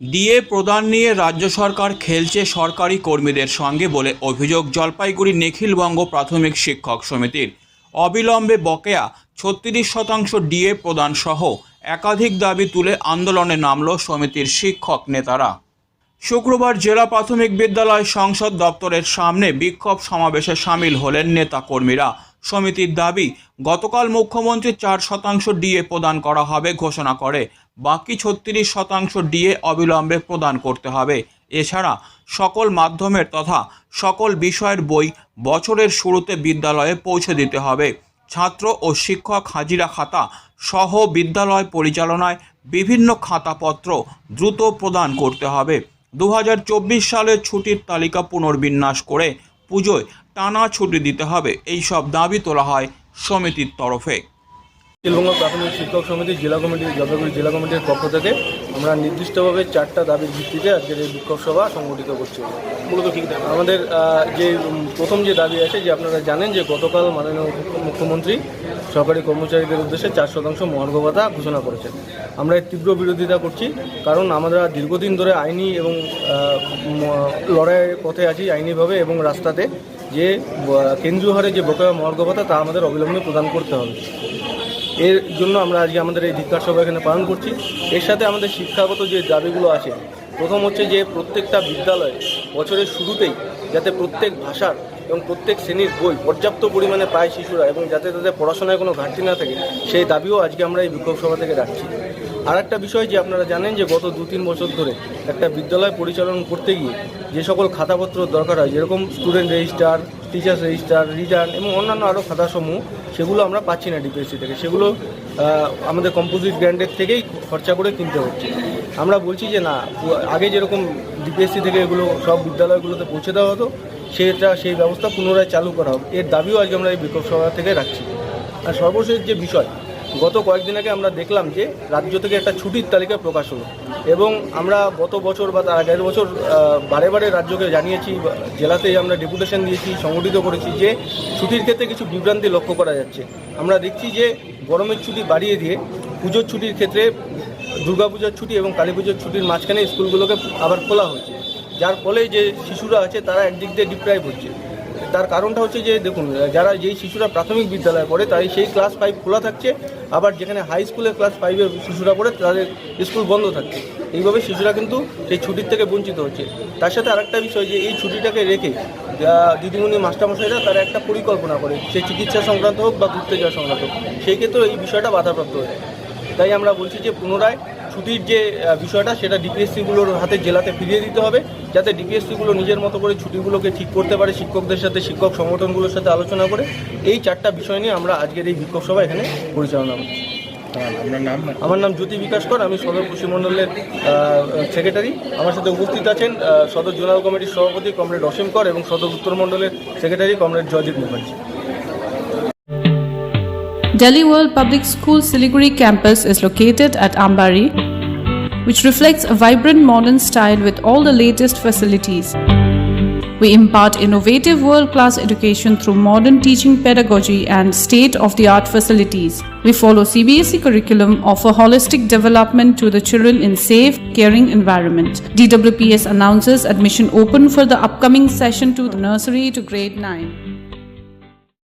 DA প্রদান নিয়ে রাজ্য সরকার খেলছে সরকারি কর্মীদের সঙ্গে বলে অভিযোগ জলপাইগুড়ি নিখিলবঙ্গ প্রাথমিক শিক্ষক সমিতির। অবিলম্বে বকেয়া ছত্রিশ শতাংশ ডিএ প্রদান সহ একাধিক দাবি তুলে আন্দোলনে নামল সমিতির শিক্ষক নেতারা। শুক্রবার জেলা প্রাথমিক বিদ্যালয় সংসদ দপ্তরের সামনে বিক্ষোভ সমাবেশে সামিল হলেন নেতাকর্মীরা। সমিতির দাবি, গতকাল মুখ্যমন্ত্রী চার শতাংশ ডিএ প্রদান করা হবে ঘোষণা করে। বাকি ছত্রিশ শতাংশ ডিএ অবিলম্বে প্রদান করতে হবে। এছাড়া সকল মাধ্যমের তথা সকল বিষয়ের বই বছরের শুরুতে বিদ্যালয়ে পৌঁছে দিতে হবে। ছাত্র ও শিক্ষক হাজিরা খাতা সহ বিদ্যালয় পরিচালনায় বিভিন্ন খাতাপত্র দ্রুত প্রদান করতে হবে। দু হাজার চব্বিশ সালের ছুটির তালিকা পুনর্বিন্যাস করে পুজোয় টানা ছুটি দিতে হবে। এই সব দাবি তোলা হয় সমিতির তরফে। পশ্চিমবঙ্গ প্রাথমিক শিক্ষক সমিতি জেলা কমিটি জলপাইগুড়ি জেলা কমিটির পক্ষ থেকে আমরা নির্দিষ্টভাবে চারটা দাবির ভিত্তিতে আজকের এই বিক্ষোভ সভা সংগঠিত করছি। মূলত ঠিক আমাদের যে প্রথম যে দাবি আছে যে আপনারা জানেন যে গতকাল মাননীয় মুখ্যমন্ত্রী সরকারি কর্মচারীদের উদ্দেশ্যে চার শতাংশ মহার্ঘ ভাতা ঘোষণা করেছেন। আমরা এর তীব্র বিরোধিতা করছি কারণ আমরা দীর্ঘদিন ধরে আইনি এবং লড়াইয়ের পথে আছি আইনিভাবে এবং রাস্তাতে যে কেন্দ্রীয় হারে যে বকেয়া মহার্ঘ ভাতা তা আমাদের অবিলম্বে প্রদান করতে হবে। এর জন্য আমরা আজকে আমাদের এই ধিক্কার সভা এখানে পালন করছি। এর সাথে আমাদের শিক্ষাগত যে দাবিগুলো আছে, প্রথম হচ্ছে যে প্রত্যেকটা বিদ্যালয়ে বছরের শুরুতেই যাতে প্রত্যেক ভাষার এবং প্রত্যেক শ্রেণির বই পর্যাপ্ত পরিমাণে পায় শিশুরা এবং যাতে তাদের পড়াশোনায় কোনো ঘাটতি না থাকে, সেই দাবিও আজকে আমরা এই বিক্ষোভ সভা থেকে রাখছি। আর একটা বিষয় যে আপনারা জানেন যে গত দু তিন বছর ধরে একটা বিদ্যালয় পরিচালনা করতে গিয়ে যে সকল খাতাপত্র দরকার হয়, যেরকম student register teachers register return এবং অন্যান্য আরও খাতাসমূহ সেগুলো আমরা পাচ্ছি না ডিপিএসসি থেকে। সেগুলো আমাদের কম্পোজিট গ্র্যান্ডের থেকেই খরচা করে কিনতে হচ্ছে। আমরা বলছি যে না, আগে যেরকম ডিপিএসসি থেকে এগুলো সব বিদ্যালয়গুলোতে পৌঁছে দেওয়া হতো, সেটা, সেই ব্যবস্থা পুনরায় চালু করা হোক। এর দাবিও আজকে আমরা এই বিক্ষোভ সভা থেকে রাখছি। আর সর্বশেষ যে বিষয়, গত কয়েকদিন আগে আমরা দেখলাম যে রাজ্য থেকে একটা ছুটির তালিকা প্রকাশ হলো। এবং আমরা গত বছর বা তার আগের বছর বারে বারে রাজ্যকে জানিয়েছি, বা জেলাতেই আমরা ডেপুটেশন দিয়েছি, সংগঠিত করেছি যে ছুটির ক্ষেত্রে কিছু বিভ্রান্তি লক্ষ্য করা যাচ্ছে। আমরা দেখছি যে গরমের ছুটি বাড়িয়ে দিয়ে পুজোর ছুটির ক্ষেত্রে দুর্গাপূজার ছুটি এবং কালী পুজোর ছুটির মাঝখানে স্কুলগুলোকে আবার খোলা হচ্ছে। যার ফলে যে শিশুরা আছে, তারা একদিক দিয়ে ডিপ্রাইভ হচ্ছে। তার কারণটা হচ্ছে যে, দেখুন, যারা যেই শিশুরা প্রাথমিক বিদ্যালয়ে পড়ে, তাই সেই ক্লাস ফাইভ খোলা থাকছে, আবার যেখানে হাই স্কুলে ক্লাস ফাইভে শিশুরা পড়ে, তাদের স্কুল বন্ধ থাকছে। এইভাবে শিশুরা কিন্তু সেই ছুটির থেকে বঞ্চিত হচ্ছে। তার সাথে আরেকটা বিষয় যে, এই ছুটিটাকে রেখে দিদিমণি মাস্টারমশাইরা তারা একটা পরিকল্পনা করে সেই চিকিৎসা সংক্রান্ত হোক বা ঘুরতে যাওয়া সংক্রান্ত হোক, সেই ক্ষেত্রেও এই বিষয়টা বাধাপ্রাপ্ত হয়ে যায় তাই আমরা বলছি যে, পুনরায় ছুটির যে বিষয়টা সেটা ডিপিএসসিগুলোর হাতে জেলাতে ফিরিয়ে দিতে হবে যাতে ডিপিএসসিগুলো নিজের মতো করে ছুটিগুলোকে ঠিক করতে পারে শিক্ষকদের সাথে শিক্ষক সংগঠনগুলোর সাথে আলোচনা করে। এই চারটা বিষয় নিয়ে আমরা আজকের এই বিক্ষোভ সভা এখানে পরিচালনা করছি। আমার নাম জ্যোতি বিকাশ কর আমি সদর পশ্চিমমণ্ডলের সেক্রেটারি আমার সাথে উপস্থিত আছেন সদর জোনাল কমিটির সভাপতি কমরেড অসীম কর এবং সদর উত্তর মণ্ডলের secretary comrade Joydeep Mukherjee. Delhi World Public School Siliguri campus is located at Ambari, which reflects a vibrant modern style with all the latest facilities. We impart innovative world class education through modern teaching pedagogy and state of the art facilities. We follow CBSE curriculum, offer holistic development to the children in safe, caring environment. DWPS announces admission open for the upcoming session to the nursery to grade 9.